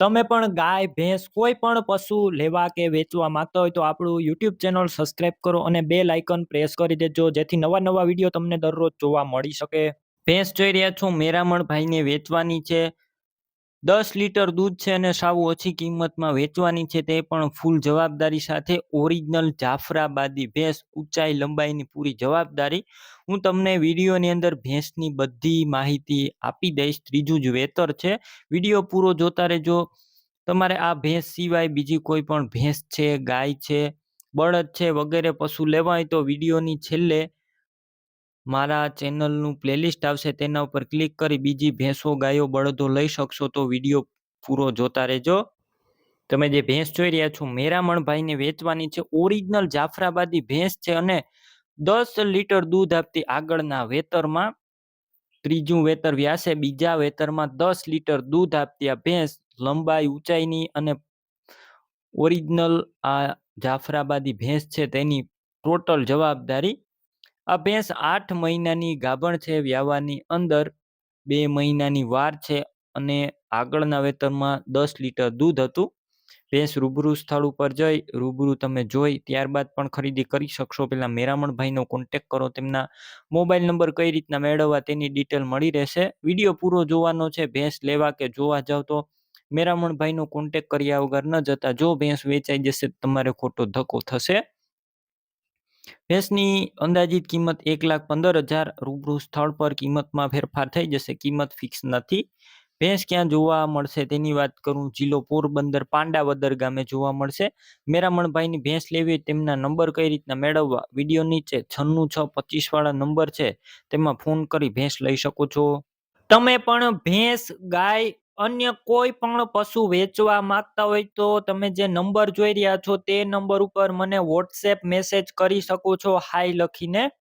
તમે પણ ગાય, ભેંસ કોઈ પણ પશુ લેવા કે વેચવા માંગતા હોય તો આપણું યુટ્યુબ ચેનલ સબસ્ક્રાઇબ કરો અને બે લાઇકન પ્રેસ કરી દેજો, જેથી નવા નવા વીડિયો તમને દરરોજ જોવા મળી શકે. ભેંસ જોઈ રહ્યા છો મેરામણ ભાઈને વેચવાની છે. દસ લીટર દૂધ છે અને સાવ ઓછી કિંમતમાં વેચવાની છે તે પણ ફૂલ જવાબદારી સાથે ઓરિજિનલ જાફરાબાદી ભેંસ ઊંચાઈ લંબાઈની પૂરી જવાબદારી. હું તમને વિડીયોની અંદર ભેંસની બધી માહિતી આપી દઈશ. ત્રીજું જ વેતર છે. વીડિયો પૂરો જોતા રહેજો. તમારે આ ભેંસ સિવાય બીજી કોઈ પણ ભેંસ છે, ગાય છે, બળદ છે વગેરે પશુ લેવાય તો વિડીયોની છેલ્લે મારા ચેનલનું પ્લેલિસ્ટ આવશે તેના ઉપર ક્લિક કરી બીજી ભેંસો, ગાયો, બળદો લઈ શકશો તો વીડિયો પૂરો જોતા રહેજો. તમે જે ભેંસ જોઈ રહ્યા છો, મેરામણભાઈને વેચવાની છે. ઓરિજિનલ જાફરાબાદી ભેંસ છે અને દસ લીટર દૂધ આપતી આગળના વેતરમાં, ત્રીજું વેતર વ્યાસે, બીજા વેતરમાં દસ લીટર દૂધ આપતી આ ભેંસ લંબાઈ, ઊંચાઈની અને ઓરિજિનલ આ જાફરાબાદી ભેંસ છે તેની ટોટલ જવાબદારી આ ભેંસ આઠ મહિનાની ગાભણ છે, વ્યાવાની અંદર બે મહિનાની વાર છે અને આગળના વેતરમાં દસ લીટર દૂધ હતું. ભેંસ રૂબરૂ સ્થળ ઉપર જઈ, રૂબરૂ તમે જોઈ, ત્યારબાદ પણ ખરીદી કરી શકશો. પહેલાં મેરામણભાઈનો કોન્ટેક કરો, તેમના મોબાઈલ નંબર કઈ રીતના મેળવવા તેની ડિટેલ મળી રહેશે. વીડિયો પૂરો જોવાનો છે, ભેંસ લેવા કે જોવા જાવ તો મેરામણભાઈનો કોન્ટેક કર્યા વગર ન જતા. જો ભેંસ વેચાઈ જશે તમારે ખોટો ધક્કો થશે. ભેંસની અંદાજિત કિંમત એક લાખ પંદર હજાર, રૂબરૂ સ્થળ પર કિંમતમાં ફેરફાર થઈ જશે, કિંમત ફિક્સ નથી. ભેંસ ક્યાં જોવા મળશે તેની વાત કરું, જિલ્લો પોરબંદર પાંડાવદર ગામે જોવા મળશે. મેરામણભાઈની ભેંસ લેવી તેમના નંબર કઈ રીતના મેળવવા? વીડિયો નીચે છન્નું છ પચીસ વાળા નંબર છે, તેમાં ફોન કરી ભેંસ લઈ શકો છો. તમે પણ ભેંસ, ગાય અન્ય કોઈ પણ પશુ વેચવા માંગતા હોય તો તમે જે નંબર જોઈ રહ્યા છો તે નંબર ઉપર મને વોટ્સએપ મેસેજ કરી શકો છો. હાય લખીને.